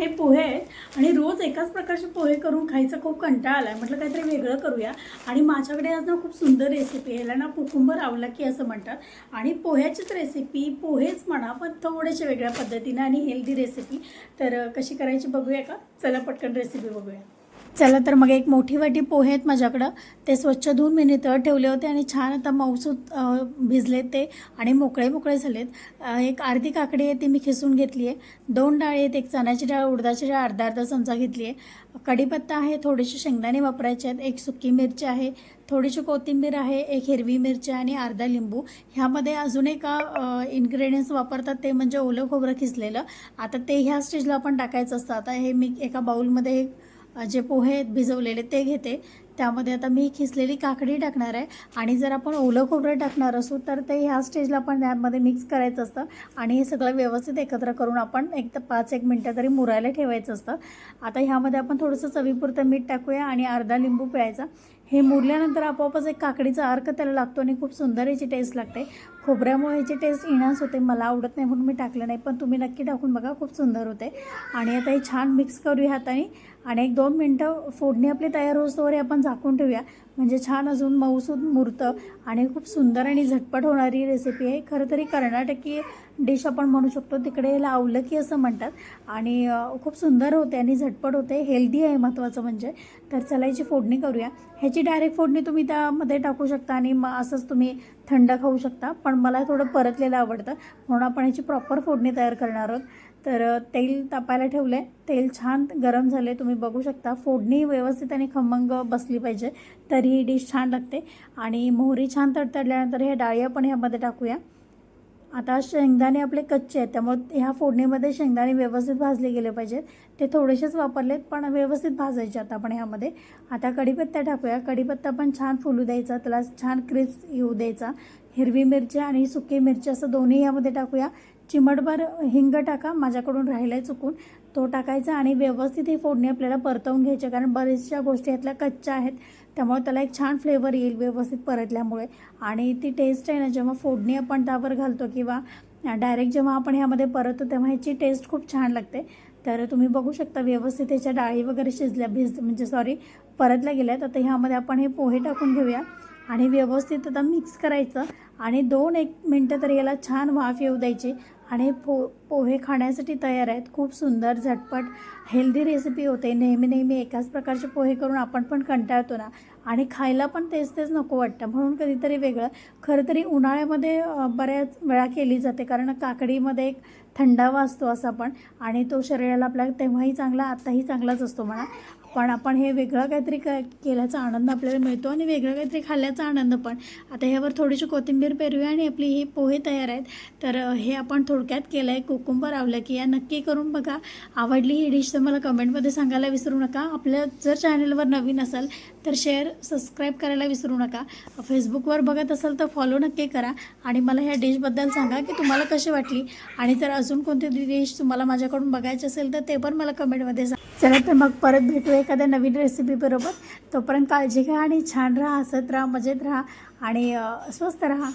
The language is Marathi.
हे पोहे आहेत आणि रोज एकाच प्रकारचे पोहे करून खायचा खूप कंटाळा आला आहे म्हटलं काहीतरी वेगळं करूया. आणि माझ्याकडे आज ना खूप सुंदर रेसिपी आहे. ना कुकुंबर आवला की असं म्हणतात. आणि पोह्याचीच रेसिपी पोहेच म्हणा पण थोड्याशा वेगळ्या पद्धतीनं आणि हेल्दी रेसिपी तर कशी करायची बघूया का? चला पटकन रेसिपी बघूया. चला तर मग एक मोठी वाटी पोहे आहेत माझ्याकडं. ते स्वच्छ धुवून मी नितळ ठेवले होते आणि छान आता मऊसूत भिजले भिजलेत ते आणि मोकळे मोकळे झालेत. एक अर्धी काकडी आहे ती मी खिसून घेतली आहे. दोन डाळी आहेत एक चण्याची डाळ उडदाची डाळ अर्धा अर्धा चमचा घेतली आहे. कढीपत्ता आहे थोडेसे शेंगदाणे वापरायचे आहेत एक सुकी मिरची आहे थोडीशी कोथिंबीर आहे एक हिरवी मिरची आणि अर्धा लिंबू. ह्यामध्ये अजून एक इन्ग्रेडियंट्स वापरतात ते म्हणजे ओलं खोबरं खिसलेलं. आता ते ह्या स्टेजला आपण टाकायचं असतं. आता हे मी एका बाऊलमध्ये एक जे पोहे आहेत भिजवलेले ते घेते. त्यामध्ये आता मी खिसलेली काकडी टाकणार आहे. आणि जर आपण ओलं खोबरं टाकणार असू तर ते ह्या स्टेजला पण त्यामध्ये मिक्स करायचं असतं. आणि हे सगळं व्यवस्थित एकत्र करून आपण एक तर पाच एक मिनटं तरी मुरायला ठेवायचं असतं. आता ह्यामध्ये आपण थोडंसं चवीपुरतं मीठ टाकूया आणि अर्धा लिंबू पिळायचा. हे मुरल्यानंतर आपोआपच एक काकडीचा अर्क त्याला लागतो आणि खूप सुंदर याची टेस्ट लागते. खोबऱ्यामुळे याची टेस्ट इनान्स होते. मला आवडत नाही म्हणून मी टाकलं नाही पण तुम्ही नक्की टाकून बघा. खूप सुंदर होते. आणि आता हे छान मिक्स करूया हाताने. आणि एक दोन मिनटं फोडणी आपली तयार होतोवर आपण झाकून ठेवूया. म्हणजे छान अजून मऊसूद मुरतं आणि खूप सुंदर आणि झटपट होणारी रेसिपी आहे. खरं तरी कर्नाटकी डिश आपण म्हणू शकतो. तिकडे याला आवलकी असं म्हणतात. आणि खूप सुंदर होते आणि झटपट होते. हेल्दी आहे महत्त्वाचं म्हणजे. तर चला याची फोडणी करूया. ह्याची डायरेक्ट फोडणी तुम्ही त्यामध्ये टाकू शकता आणि मग असंच तुम्ही थंड खाऊ शकता. पण मला थोडं परतलेलं आवडतं. म्हणून आपण ह्याची प्रॉपर फोडणी तयार करणार आहोत. तर तेल तापायला ठेवलं आहे तेल छान गरम झाले तुम्ही बघू शकता फोडणी व्यवस्थित आणि खमंग बसली पाहिजे. तरीही डिश छान लागते. आणि मोहरी छान तडतडल्यानंतर हे डाळी आपण ह्यामध्ये टाकूया. आता शेंगदाणे आपले कच्चे आहेत त्यामुळे ह्या फोडणीमध्ये शेंगदाणे व्यवस्थित भाजले गेले पाहिजेत. ते थोडेसेच वापरलेत पण व्यवस्थित भाजायचे आता आपण ह्यामध्ये. आता कढीपत्ता टाकूया. कढीपत्ता पण छान फुलू द्यायचा त्याला छान क्रिस्प येऊ द्यायचा. हिरवी मिरची आणि सुकी मिरची असं दोन्ही यामध्ये टाकूया. चिमटभर हिंग टाका माझ्याकडून राहिलं आहे चुकून. तो टाकायचा आणि व्यवस्थित ही फोडणी आपल्याला परतवून घ्यायची कारण बऱ्याचशा गोष्टी यातल्या कच्च्या आहेत. त्यामुळे त्याला एक छान फ्लेवर येईल व्यवस्थित परतल्यामुळे. आणि ती टेस्ट आहे ना जेव्हा फोडणी आपण त्यावर घालतो किंवा डायरेक्ट जेव्हा आपण ह्यामध्ये परततो तेव्हा ह्याची टेस्ट खूप छान लागते. तर तुम्ही बघू शकता व्यवस्थित ह्याच्या डाळी वगैरे शिजल्या भिज म्हणजे सॉरी परतल्या गेल्या. तर ह्यामध्ये आपण हे पोहे टाकून घेऊया. आणि व्यवस्थित आता मिक्स करायचं. आणि दोन एक मिनटं तरी याला छान वाफ येऊ द्यायची. आणि पो पोहे खाण्यासाठी तयार आहेत. खूप सुंदर झटपट हेल्दी रेसिपी होते. नेहमी नेहमी एकाच प्रकारचे पोहे करून आपण पण कंटाळतो ना. आणि खायला पण तेच तेच नको वाटतं. म्हणून कधीतरी वेगळं. खरं तरी उन्हाळ्यामध्ये बऱ्याच वेळा केली जाते. कारण काकडीमध्ये एक थंडावा असतो असा पण. आणि तो शरीराला आपल्या तेव्हाही चांगला आत्ताही चांगलाच असतो म्हणा. पण आपण हे वेगळं काहीतरी क केल्याचा आनंद आपल्याला मिळतो आणि वेगळं काहीतरी खाल्ल्याचा आनंद पण. आता ह्यावर थोडीशी कोथिंबीर पेरूया आणि आपली ही पोहे तयार आहेत. तर हे आपण थोडक्यात केलं आहे कुकुंबर आवलं की या नक्की करून बघा. आवडली ही डिश तर मला कमेंटमध्ये सांगायला विसरू नका. आपल्या जर चॅनलवर नवीन असाल तर शेअर सबस्क्राईब करायला विसरू नका. फेसबुकवर बघत असाल तर फॉलो नक्की करा. आणि मला ह्या डिशबद्दल सांगा की तुम्हाला कशी वाटली? आणि जर अजून कोणती डिश तुम्हाला माझ्याकडून बघायची असेल तर ते पण मला कमेंटमध्ये सांगा चला तर मग परत भेटूया. एखाद्या नवीन रेसिपी बरोबर तोपर्यंत काळजी घ्या आणि छान राहा हसत राहा मजेत राहा आणि स्वस्त राहा.